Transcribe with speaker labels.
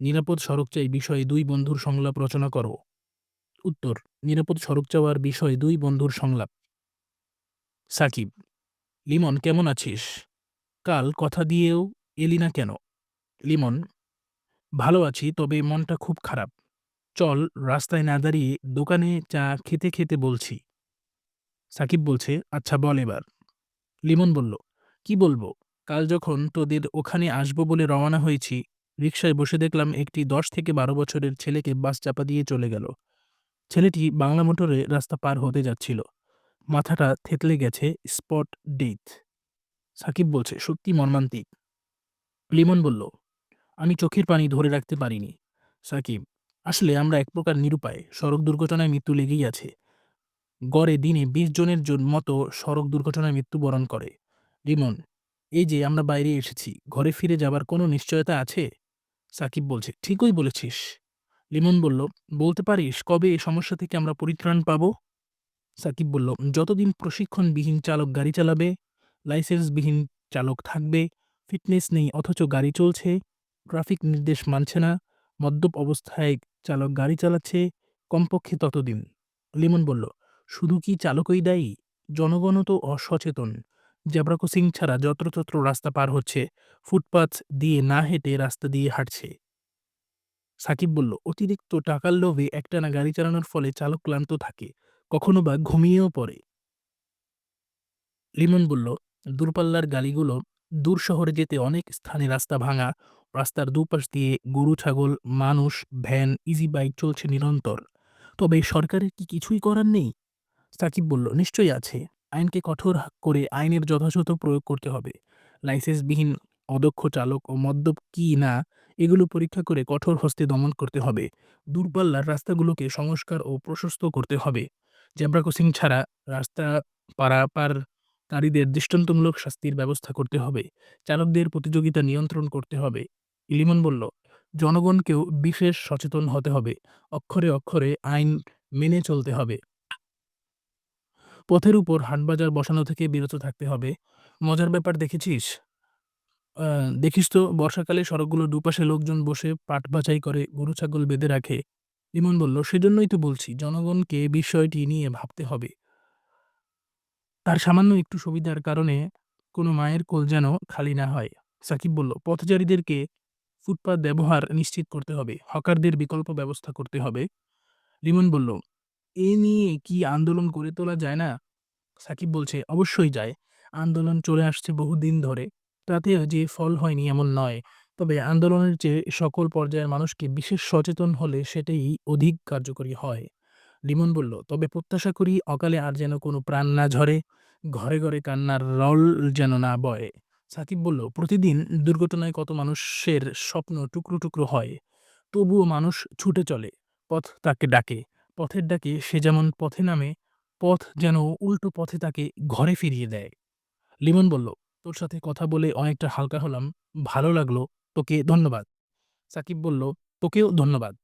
Speaker 1: নিরাপদ সড়ক চাই বিষয়ে দুই বন্ধুর সংলাপ রচনা করো। উত্তর, নিরাপদ সড়ক চাওয়ার বিষয়ে দুই বন্ধুর সংলাপ। সাকিব, লিমন, কেমন আছিস? কাল কথা দিয়েও এলি না কেন? লিমন, ভালো আছি, তবে মনটা খুব খারাপ। চল, রাস্তায় না দাঁড়িয়ে দোকানে চা খেতে খেতে বলছি। সাকিব বলছে আচ্ছা বল এবার। লিমন বলল, কি বলব? কাল যখন তোদের ওখানে আসব বলে রওনা হয়েছি রিকশায় বসে দেখলাম একটি দশ থেকে বারো বছরের ছেলেকে বাস চাপা দিয়ে চলে গেল। ছেলেটি বাংলা মোটরে রাস্তা পার হতে যাচ্ছিল। মাথাটা থেতলে গেছে স্পট ডেথ সাকিব বলছে, সত্যি মর্মান্তিক। লিমন বলল, আমি চোখের পানি ধরে রাখতে পারিনি। সাকিব, আসলে আমরা এক প্রকার নিরুপায়। সড়ক দুর্ঘটনায় মৃত্যু লেগেই আছে। গড়ে দিনে বিশ জনের জন মতো সড়ক দুর্ঘটনায় মৃত্যুবরণ করে। লিমন, এই যে আমরা বাইরে এসেছি, ঘরে ফিরে যাবার কোনো নিশ্চয়তা আছে? সাকিব বলছে ঠিকই বলেছিস। লিমন বলল বলতে পারিস কবে এই সমস্যা থেকে আমরা পরিত্রাণ পাব? সাকিব বলল যতদিন প্রশিক্ষণবিহীন চালক গাড়ি চালাবে লাইসেন্সবিহীন চালক থাকবে ফিটনেস নেই অথচ গাড়ি চলছে ট্রাফিক নির্দেশ মানছে না মদ্যপ অবস্থায় চালক গাড়ি চালাচ্ছে কমপক্ষে ততদিন। লিমন বলল শুধু কি চালকই দায়ী? জনগণও তো অসচেতন। জেব্রা ক্রসিং ছাড়া যত্রতত্র রাস্তা পার হচ্ছে ফুটপাথ দিয়ে না হেঁটে রাস্তা দিয়ে হাঁটছে। সাকিব বলল, অতিরিক্ত টাকার লোভে একটানা গাড়ি চালানোর ফলে চালক ক্লান্ত থাকে, কখনো বা ঘুমিয়েও পড়ে। লিমন বলল, দূরপাল্লার গাড়িগুলো দূর শহরে যেতে অনেক স্থানে রাস্তা ভাঙা, রাস্তার দুপাশ দিয়ে গরু, ছাগল, মানুষ, ভ্যান ইজি বাইক চলছে নিরন্তর। তবে সরকারের কি কিছুই করার নেই? সাকিব বলল, নিশ্চয়ই আছে। আইনকে কঠোর করে আইনের যথাযথ প্রয়োগ করতে হবে। লাইসেন্সবিহীন অদক্ষ চালক ও মদ্যপ কি না, এগুলো পরীক্ষা করে কঠোর হস্তে দমন করতে হবে। দূরপাল্লার রাস্তাগুলোকে সংস্কার ও প্রশস্ত করতে হবে। জেব্রা ক্রসিং ছাড়া রাস্তা পারাপারকারীদের দৃষ্টান্তমূলক শাস্তির ব্যবস্থা করতে হবে। চালকদের প্রতিযোগিতা নিয়ন্ত্রণ করতে হবে। ইলিমন বলল, জনগণকেও বিশেষ সচেতন হতে হবে। অক্ষরে অক্ষরে আইন মেনে চলতে হবে। পথের উপর হাটবাজার বসানো থেকে বিরত থাকতে হবে। মজার ব্যাপার দেখেছিস? দেখিস তো, বর্ষাকালে সড়কগুলোর দুপাশে লোকজন বসে পাট বাছাই করে, গরু ছাগল বেঁধে রাখে। ইমন বলল, সেজন্যই তো বলছি, জনগণকে বিষয়টি নিয়ে ভাবতে হবে। তার সামান্য একটু সুবিধার কারণে কোনো মায়ের কোল যেন খালি না হয়। সাকিব বলল, পথচারীদেরকে ফুটপাত ব্যবহার নিশ্চিত করতে হবে, হকারদের বিকল্প ব্যবস্থা করতে হবে। লিমন বলল এ নিয়ে কি আন্দোলন করে তোলা যায় না? সাকিব বলছে, অবশ্যই যায়। আন্দোলন চলে আসছে বহুদিন ধরে। তাতে যে ফল হয়নি এমন নয়। তবে আন্দোলনের চেয়ে সকল পর্যায়ের মানুষকে বিশেষ সচেতন হলে সেটাই অধিক কার্যকরী হয়। লিমন বলল, তবে প্রত্যাশা করি অকালে আর যেন কোনো প্রাণ না ঝরে, ঘরে ঘরে কান্নার রল যেন না বয়ে। সাকিব বলল, প্রতিদিন দুর্ঘটনায় কত মানুষের স্বপ্ন টুকরো টুকরো হয়, তবুও মানুষ ছুটে চলে, পথ তাকে ডাকে। পথের ডাকে সে যেমন পথে নামে, পথ যেন উল্টো পথে তাকে ঘরে ফিরিয়ে দেয়। লিমন বলল, তোর সাথে কথা বলে অনেকটা হালকা হলাম, ভালো লাগল, তোকে ধন্যবাদ। সাকিব বলল, তোকেও ধন্যবাদ।